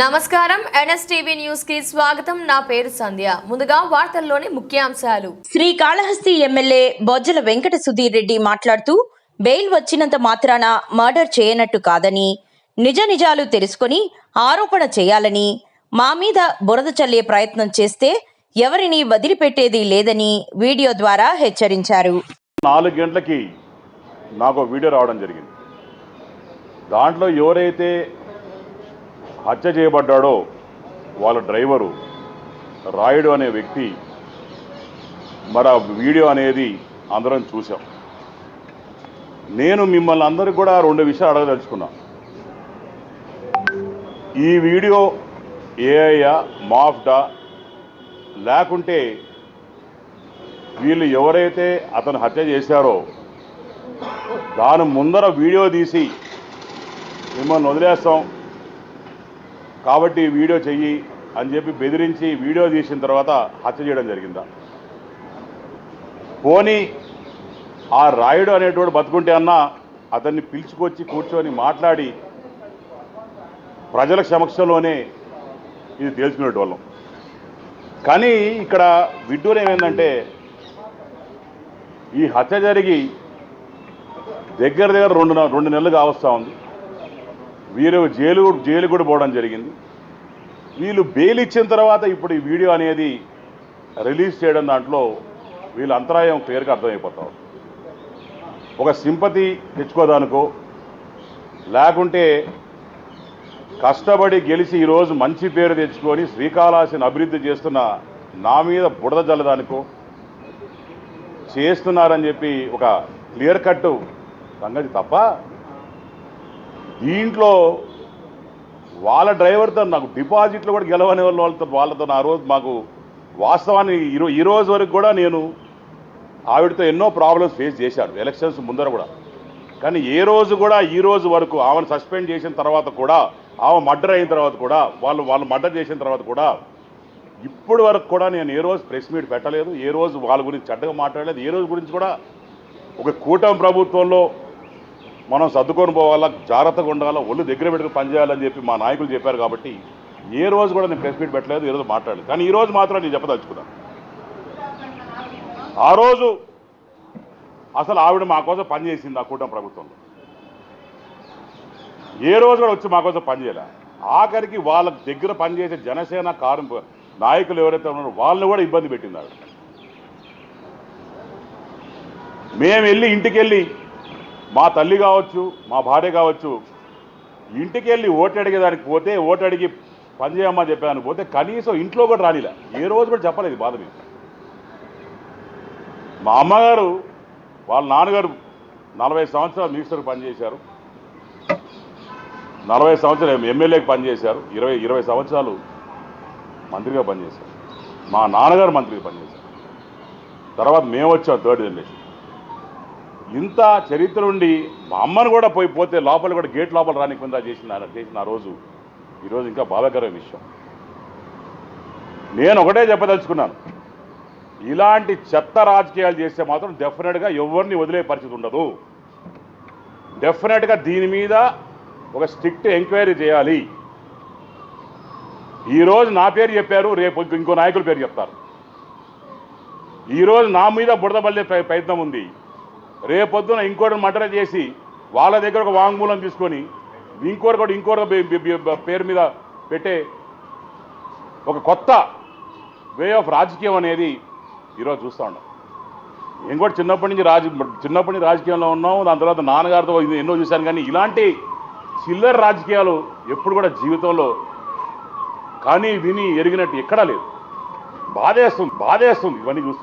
నమస్కారం. ఎన్ఎస్టీవీ న్యూస్కి స్వాగతం. నా పేరు సంధ్య. ముందుగా వార్తల్లోని ముఖ్యాంశాలు. శ్రీకాళహస్తి ఎమ్మెల్యే బొజ్జల వెంకట సుధీర్ రెడ్డి మాట్లాడుతూ బెయిల్ వచ్చినంత మాత్రాన మర్డర్ చేయనట్టు కాదని నిజ నిజాలు తెలుసుకొని ఆరోపణ చేయాలని మా మీద బురద చల్లే ప్రయత్నం చేస్తే ఎవరిని వదిలిపెట్టేది లేదని వీడియో ద్వారా హెచ్చరించారు. నాలుగు గంటలకి నాకు వీడియో రావడం జరిగింది. దాంట్లో ఎవరైతే హత్య చేయబడ్డాడో వాళ్ళ డ్రైవరు రాయుడు అనే వ్యక్తి మరి ఆ వీడియో అనేది అందరం చూసాం నేను మిమ్మల్ని అందరికి కూడా రెండు విషయాలు అడగదలుచుకున్నా. ఈ వీడియో ఏఐయా మాఫ్డా లేకుంటే వీళ్ళు ఎవరైతే అతను హత్య చేశారో దాని ముందర వీడియో తీసి మిమ్మల్ని వదిలేస్తాం. కాబట్టి వీడియో చెయ్యి అని చెప్పి బెదిరించి వీడియో తీసిన తర్వాత హత్య చేయడం జరిగిందా? పోనీ ఆ రాయుడు అనేటువంటి బతుకుంటే అన్నా అతన్ని పిలుచుకొచ్చి కూర్చొని మాట్లాడి ప్రజల సమక్షంలోనే ఇది తేల్చుకునేటోళ్ళం. కానీ ఇక్కడ విడ్డూరం ఏమైందంటే ఈ హత్య జరిగి దగ్గర దగ్గర రెండు రెండు నెలలు కావస్తూ ఉంది. వీరు జైలు జైలు కూడా పోవడం జరిగింది. వీళ్ళు బెయిల్ ఇచ్చిన తర్వాత ఇప్పుడు ఈ వీడియో అనేది రిలీజ్ చేయడం దాంట్లో వీళ్ళ అంతరాయం క్లియర్గా అర్థమైపోతాం ఒక సింపతి తెచ్చుకోదానుకో లేకుంటే కష్టపడి గెలిచి ఈరోజు మంచి పేరు తెచ్చుకొని శ్రీకాళహస్తిని అభివృద్ధి చేస్తున్న నా మీద బుడద జల్లదానికో చేస్తున్నారని చెప్పి ఒక క్లియర్ కట్ సంగతి తప్ప దీంట్లో వాళ్ళ డ్రైవర్తో నాకు డిపాజిట్లు కూడా గెలవని వాళ్ళ వాళ్ళతో వాళ్ళతో ఆ రోజు మాకు వాస్తవాన్ని ఈరో ఈ రోజు వరకు కూడా నేను ఆవిడతో ఎన్నో ప్రాబ్లమ్స్ ఫేస్ చేశాను ఎలక్షన్స్ ముందర కూడా. కానీ ఏ రోజు కూడా ఈ రోజు వరకు ఆమెను సస్పెండ్ చేసిన తర్వాత కూడా ఆమె మర్డర్ అయిన తర్వాత కూడా వాళ్ళు వాళ్ళు మర్డర్ చేసిన తర్వాత కూడా ఇప్పటి వరకు కూడా నేను ఏ రోజు ప్రెస్ మీట్ పెట్టలేదు. ఏ రోజు వాళ్ళ గురించి చెడ్డగా మాట్లాడలేదు. ఏ రోజు గురించి కూడా ఒక కూటమి ప్రభుత్వంలో మనం సర్దుకొని పోవాలా జాగ్రత్తగా ఉండాలా ఒళ్ళు దగ్గర పెట్టుకుని పనిచేయాలని చెప్పి మా నాయకులు చెప్పారు కాబట్టి ఏ రోజు కూడా నేను ప్రెస్ మీట్ పెట్టలేదు ఈరోజు మాట్లాడలేదు. కానీ ఈ రోజు మాత్రం నేను చెప్పదలుచుకున్నాను ఆ రోజు అసలు ఆవిడ మా కోసం పనిచేసింది ఆ కూటమి ప్రభుత్వంలో. ఏ రోజు కూడా వచ్చి మా కోసం పనిచేయాల ఆఖరికి వాళ్ళ దగ్గర పనిచేసే జనసేన కార్మిక నాయకులు ఎవరైతే ఉన్నారో వాళ్ళని కూడా ఇబ్బంది పెట్టింది ఆవిడ. మేము వెళ్ళి ఇంటికి వెళ్ళి మా తల్లి కావచ్చు మా భార్య కావచ్చు ఇంటికి వెళ్ళి ఓటు అడిగేదానికి పోతే ఓటు అడిగి పనిచేయమని చెప్పాను పోతే కనీసం ఇంట్లో కూడా రానిలే. ఏ రోజు కూడా చెప్పలేదు బాధ మీద మా అమ్మగారు వాళ్ళ నాన్నగారు నలభై సంవత్సరాలు మినిస్టర్కి పనిచేశారు. నలభై సంవత్సరాలు ఎమ్మెల్యేకి పనిచేశారు. ఇరవై ఇరవై సంవత్సరాలు మంత్రిగా పనిచేశారు. మా నాన్నగారు మంత్రిగా పనిచేశారు. తర్వాత మేము వచ్చాం థర్డ్ జనరేషన్. ఇంత చరిత్ర ఉండి మా అమ్మను కూడా పోయి పోతే లోపల కూడా గేట్ లోపల రానికుండా చేసిన చేసిన ఆ రోజు ఈరోజు ఇంకా బాధాకరమైన విషయం. నేను ఒకటే చెప్పదలుచుకున్నాను. ఇలాంటి చెత్త రాజకీయాలు చేస్తే మాత్రం డెఫినెట్గా ఎవరిని వదిలే పరిస్థితి ఉండదు. డెఫినెట్గా దీని మీద ఒక స్ట్రిక్ట్ ఎంక్వైరీ చేయాలి. ఈరోజు నా పేరు చెప్పారు రేపు ఇంకో నాయకుల పేరు చెప్తారు. ఈరోజు నా మీద బుడదబల్లే ప్ర- ప్రయత్నం ఉంది. రేపొద్దున ఇంకోటి మర్డర్ చేసి వాళ్ళ దగ్గర ఒక వాంగ్మూలం తీసుకొని ఇంకోటి కూడా ఇంకోటి పేరు మీద పెట్టే ఒక కొత్త వే ఆఫ్ రాజకీయం అనేది ఈరోజు చూస్తూ ఉన్నాం. నేను కూడా చిన్నప్పటి నుంచి రాజ చిన్నప్పటి నుంచి రాజకీయంలో ఉన్నాం దాని తర్వాత నాన్నగారితో ఎన్నో చూశాను కానీ ఇలాంటి చిల్లర రాజకీయాలు ఎప్పుడు కూడా జీవితంలో కానీ విని ఎరిగినట్టు ఎక్కడా లేదు. బాధేస్తుంది బాధేస్తుంది ఇవన్నీ చూస్తుంటే.